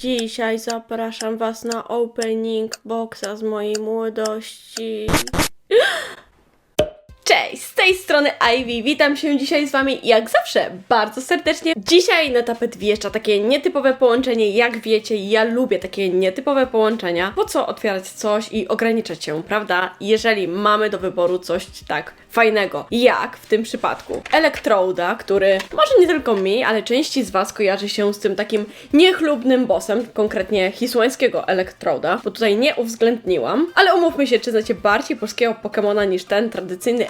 Dzisiaj zapraszam Was na opening boxa z mojej młodości. Tej strony Ivy, witam się dzisiaj z Wami jak zawsze bardzo serdecznie. Dzisiaj na tapet wjeżdża takie nietypowe połączenie, jak wiecie, ja lubię takie nietypowe połączenia. Po co otwierać coś i ograniczać się, prawda? Jeżeli mamy do wyboru coś tak fajnego, jak w tym przypadku Electroda, który może nie tylko mi, ale części z Was kojarzy się z tym takim niechlubnym bossem, konkretnie hisłańskiego Electroda, bo tutaj nie uwzględniłam, ale umówmy się, czy znacie bardziej polskiego Pokemona niż ten tradycyjny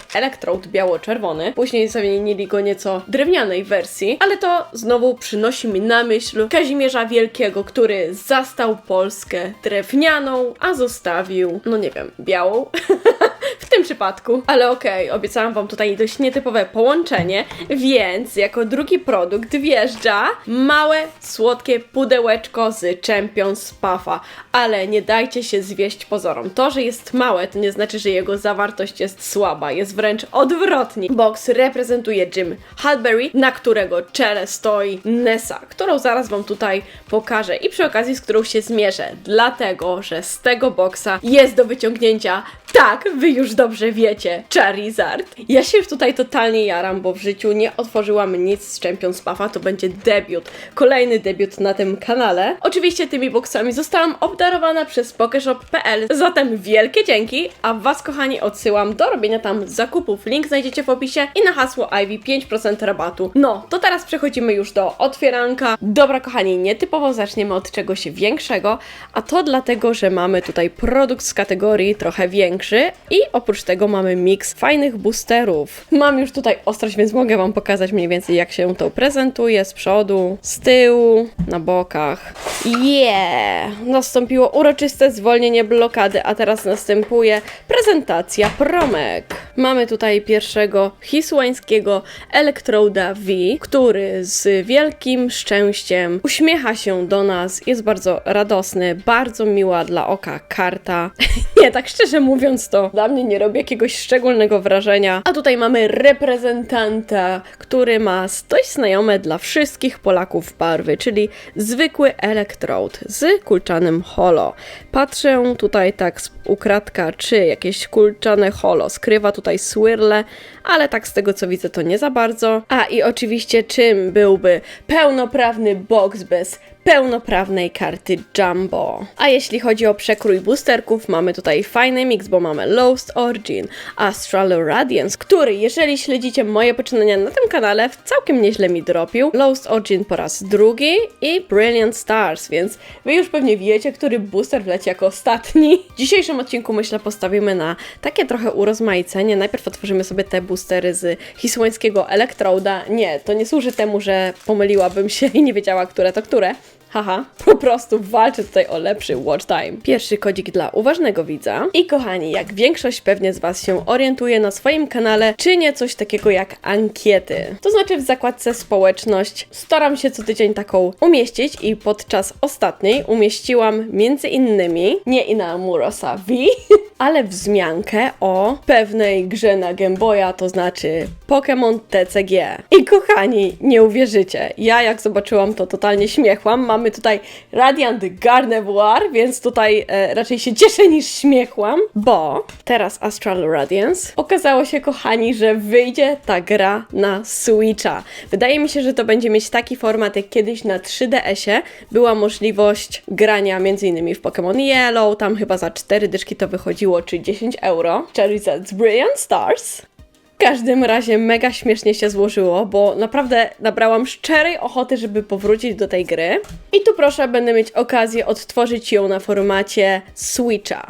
Biało-czerwony. Później zamienili go nieco drewnianej wersji, ale to znowu przynosi mi na myśl Kazimierza Wielkiego, który zastał Polskę drewnianą, a zostawił, no nie wiem, białą. w tym przypadku. Ale okej, obiecałam Wam tutaj dość nietypowe połączenie, więc jako drugi produkt wjeżdża małe, słodkie pudełeczko z Champions Puffa. Ale nie dajcie się zwieść pozorom. To, że jest małe, to nie znaczy, że jego zawartość jest słaba. Jest wręcz odwrotnie. Box reprezentuje Jim Halberry, na którego czele stoi Nessa, którą zaraz Wam tutaj pokażę i przy okazji z którą się zmierzę. Dlatego, że z tego boxa jest do wyciągnięcia tak, wy już dobrze wiecie, Charizard. Ja się tutaj totalnie jaram, bo w życiu nie otworzyłam nic z Champions Puffa, to będzie debiut, kolejny debiut na tym kanale. Oczywiście tymi boksami zostałam obdarowana przez pokeshop.pl, zatem wielkie dzięki, a Was kochani odsyłam do robienia tam zakupów. Link znajdziecie w opisie i na hasło Ivy 5% rabatu. No, to teraz przechodzimy już do otwieranka. Dobra kochani, nietypowo zaczniemy od czegoś większego, a to dlatego, że mamy tutaj produkt z kategorii trochę większy i oprócz tego mamy miks fajnych boosterów. Mam już tutaj ostrość, więc mogę Wam pokazać mniej więcej jak się to prezentuje z przodu, z tyłu, na bokach. Yeah! Nastąpiło uroczyste zwolnienie blokady, a teraz następuje prezentacja promek. Mamy tutaj pierwszego hisłańskiego Electroda V, który z wielkim szczęściem uśmiecha się do nas, jest bardzo radosny, bardzo miła dla oka karta. nie, tak szczerze mówiąc to dla mnie nie robi jakiegoś szczególnego wrażenia. A tutaj mamy reprezentanta, który ma dość znajome dla wszystkich Polaków barwy, czyli zwykły Electrode z kulczanym holo. Patrzę tutaj tak z ukradka, czy jakieś kulczane holo skrywa tutaj swirle, ale tak z tego co widzę to nie za bardzo. A i oczywiście czym byłby pełnoprawny box bez pełnoprawnej karty Jumbo. A jeśli chodzi o przekrój boosterków, mamy tutaj fajny mix, bo mamy Lost Origin, Astral Radiance, który, jeżeli śledzicie moje poczynania na tym kanale, całkiem nieźle mi dropił. Lost Origin po raz drugi i Brilliant Stars, więc wy już pewnie wiecie, który booster wleci jako ostatni. W dzisiejszym odcinku myślę postawimy na takie trochę urozmaicenie. Najpierw otworzymy sobie te boostery z hisłańskiego Electroda. Nie, to nie służy temu, że pomyliłabym się i nie wiedziała, które to które. Haha, po prostu walczę tutaj o lepszy watch time. Pierwszy kodzik dla uważnego widza. I kochani, jak większość pewnie z Was się orientuje na swoim kanale, czynię coś takiego jak ankiety. To znaczy w zakładce społeczność staram się co tydzień taką umieścić i podczas ostatniej umieściłam między innymi nie Inamurosa V, ale wzmiankę o pewnej grze na Game Boya, to znaczy Pokémon TCG. I kochani, nie uwierzycie, ja jak zobaczyłam to totalnie śmiechłam. Mamy tutaj Radiant Gardevoir, więc tutaj e, raczej się cieszę niż śmiechłam, bo teraz Astral Radiance okazało się, kochani, że wyjdzie ta gra na Switcha. Wydaje mi się, że to będzie mieć taki format, jak kiedyś na 3DS-ie była możliwość grania m.in. w Pokémon Yellow, tam chyba za 4 dyszki to wychodziło, czy 10 euro. Charizard's Brilliant Stars. W każdym razie mega śmiesznie się złożyło, bo naprawdę nabrałam szczerej ochoty, żeby powrócić do tej gry. I tu proszę, będę mieć okazję odtworzyć ją na formacie Switcha.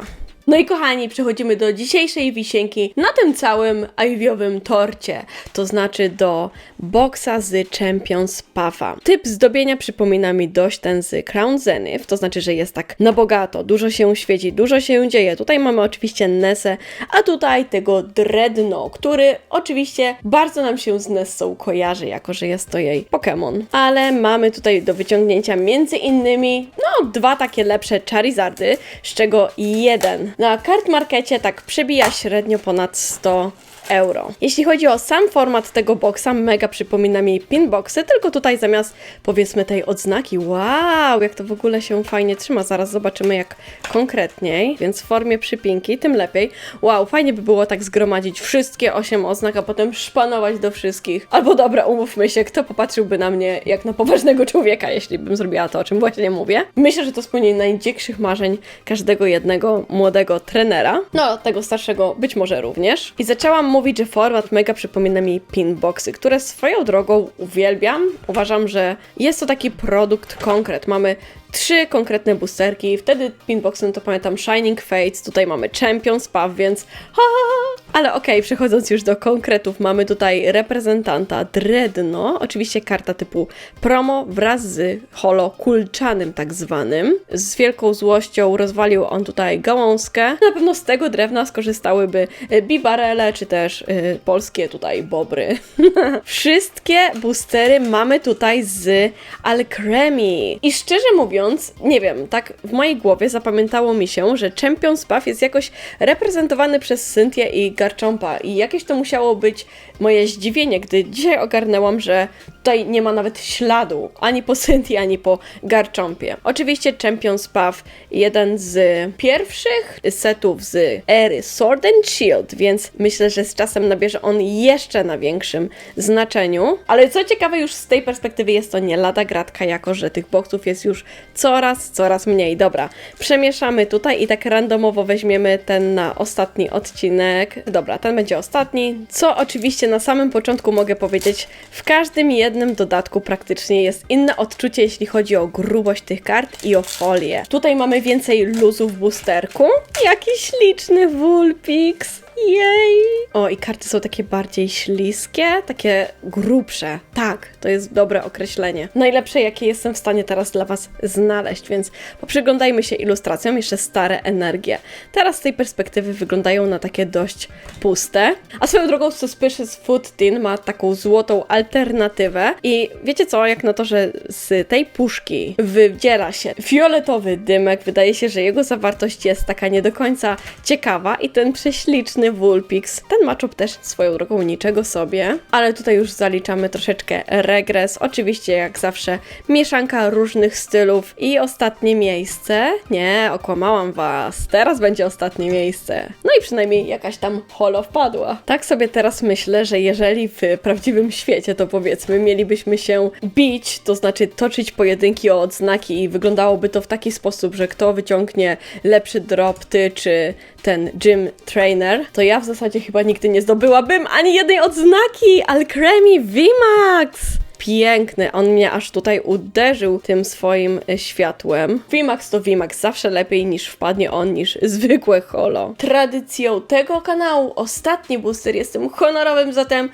No i kochani, przechodzimy do dzisiejszej wisienki na tym całym Iviowym torcie, to znaczy do boksa z Champions Puffa. Typ zdobienia przypomina mi dość ten z Crown Zenith, to znaczy, że jest tak na bogato, dużo się świeci, dużo się dzieje. Tutaj mamy oczywiście Nessę, a tutaj tego Dreadno, który oczywiście bardzo nam się z Nessą kojarzy, jako że jest to jej Pokémon. Ale mamy tutaj do wyciągnięcia między innymi, no, dwa takie lepsze Charizardy, z czego jeden na kart markecie tak przebija średnio ponad 100 euro. Jeśli chodzi o sam format tego boxa, mega przypomina mi pinboxy, tylko tutaj zamiast powiedzmy tej odznaki, wow, jak to w ogóle się fajnie trzyma, zaraz zobaczymy jak konkretniej, więc w formie przypinki, tym lepiej. Wow, fajnie by było tak zgromadzić wszystkie 8 oznak, a potem szpanować do wszystkich. Albo dobra, umówmy się, kto popatrzyłby na mnie jak na poważnego człowieka, jeśli bym zrobiła to, o czym właśnie mówię. Myślę, że to spełnienie najdzikszych marzeń każdego jednego młodego trenera, no tego starszego być może również. I zaczęłam mówić, że format mega przypomina mi pinboxy, które swoją drogą uwielbiam. Uważam, że jest to taki produkt konkret. Mamy trzy konkretne boosterki. Wtedy pinboxem to pamiętam Shining Fates, tutaj mamy Champions Puff, więc ha, ha. Ale okej, przechodząc już do konkretów, mamy tutaj reprezentanta Dreadno, oczywiście karta typu promo wraz z holo kulczanym tak zwanym. Z wielką złością rozwalił on tutaj gałązkę. Na pewno z tego drewna skorzystałyby e, bibarele, czy też e, polskie tutaj bobry. Wszystkie boostery mamy tutaj z Alcremie. I szczerze mówiąc, nie wiem, tak w mojej głowie zapamiętało mi się, że Champions Puff jest jakoś reprezentowany przez Cynthię i Garchompa i jakieś to musiało być moje zdziwienie, gdy dzisiaj ogarnęłam, że tutaj nie ma nawet śladu ani po Cynthii, ani po Garchompie. Oczywiście Champions Puff, jeden z pierwszych setów z ery Sword and Shield, więc myślę, że z czasem nabierze on jeszcze na większym znaczeniu. Ale co ciekawe, już z tej perspektywy jest to nie lada gratka, jako że tych boxów jest już coraz, coraz mniej. Dobra, przemieszamy tutaj i tak randomowo weźmiemy ten na ostatni odcinek. Dobra, ten będzie ostatni. Co oczywiście na samym początku mogę powiedzieć, w każdym jednym dodatku praktycznie jest inne odczucie, jeśli chodzi o grubość tych kart i o folię. Tutaj mamy więcej luzu w boosterku. Jaki śliczny Vulpix! Jej! O, i karty są takie bardziej śliskie, takie grubsze. Tak, to jest dobre określenie. Najlepsze, jakie jestem w stanie teraz dla Was znaleźć, więc poprzyglądajmy się ilustracjom, jeszcze stare energie. Teraz z tej perspektywy wyglądają na takie dość puste. A swoją drogą Suspicious Food Tin ma taką złotą alternatywę i wiecie co, jak na to, że z tej puszki wydziera się fioletowy dymek, wydaje się, że jego zawartość jest taka nie do końca ciekawa i ten prześliczny Vulpix, ten matchup też swoją drogą niczego sobie, ale tutaj już zaliczamy troszeczkę regres, oczywiście jak zawsze mieszanka różnych stylów i ostatnie miejsce, nie, okłamałam was, teraz będzie ostatnie miejsce, no i przynajmniej jakaś tam holo wpadła. Tak sobie teraz myślę, że jeżeli w prawdziwym świecie, to powiedzmy, mielibyśmy się bić, to znaczy toczyć pojedynki o odznaki i wyglądałoby to w taki sposób, że kto wyciągnie lepszy drop, ty czy ten gym trainer, to ja w zasadzie chyba nigdy nie zdobyłabym ani jednej odznaki Alcremie VMAX! Piękny, on mnie aż tutaj uderzył tym swoim e, światłem. VMAX to VMAX, zawsze lepiej niż wpadnie on niż zwykłe holo. Tradycją tego kanału ostatni booster jestem honorowym, zatem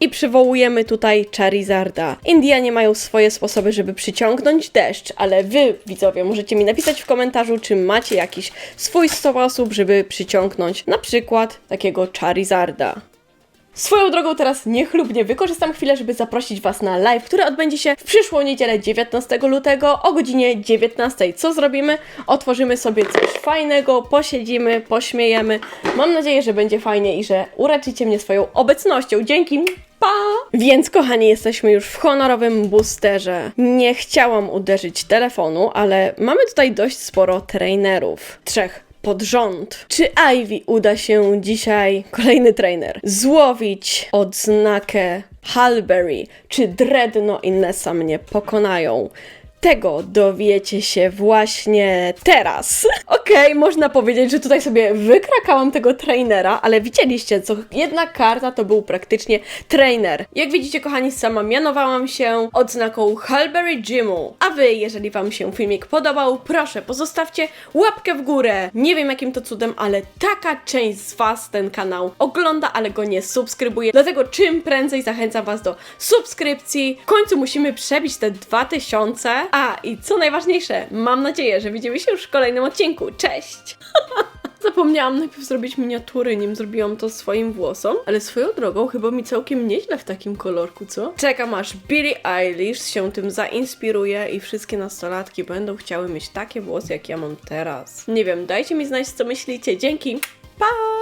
i przywołujemy tutaj Charizarda. Indianie mają swoje sposoby, żeby przyciągnąć deszcz, ale wy, widzowie, możecie mi napisać w komentarzu, czy macie jakiś swój sposób, żeby przyciągnąć na przykład takiego Charizarda. Swoją drogą teraz niechlubnie wykorzystam chwilę, żeby zaprosić Was na live, który odbędzie się w przyszłą niedzielę 19 lutego o godzinie 19. Co zrobimy? Otworzymy sobie coś fajnego, posiedzimy, pośmiejemy. Mam nadzieję, że będzie fajnie i że uraczycie mnie swoją obecnością. Dzięki! Pa! Więc kochani, jesteśmy już w honorowym boosterze. Nie chciałam uderzyć telefonu, ale mamy tutaj dość sporo trainerów. Trzech pod rząd. Czy Ivy uda się dzisiaj, kolejny trainer, złowić odznakę Halberry? Czy Dreadno i Nessa mnie pokonają? Tego dowiecie się właśnie teraz. Okej, można powiedzieć, że tutaj sobie wykrakałam tego trainera, ale widzieliście, co jedna karta to był praktycznie trainer. Jak widzicie, kochani, sama mianowałam się odznaką Halberry Gymu. A wy, jeżeli wam się filmik podobał, proszę pozostawcie łapkę w górę. Nie wiem jakim to cudem, ale taka część z was ten kanał ogląda, ale go nie subskrybuje. Dlatego czym prędzej zachęcam was do subskrypcji. W końcu musimy przebić te 2000. A i co najważniejsze, mam nadzieję, że widzimy się już w kolejnym odcinku. Cześć! Zapomniałam najpierw zrobić miniatury, nim zrobiłam to swoim włosom, ale swoją drogą chyba mi całkiem nieźle w takim kolorku, co? Czekam aż Billie Eilish się tym zainspiruje i wszystkie nastolatki będą chciały mieć takie włosy, jak ja mam teraz. Nie wiem, dajcie mi znać, co myślicie. Dzięki! Pa!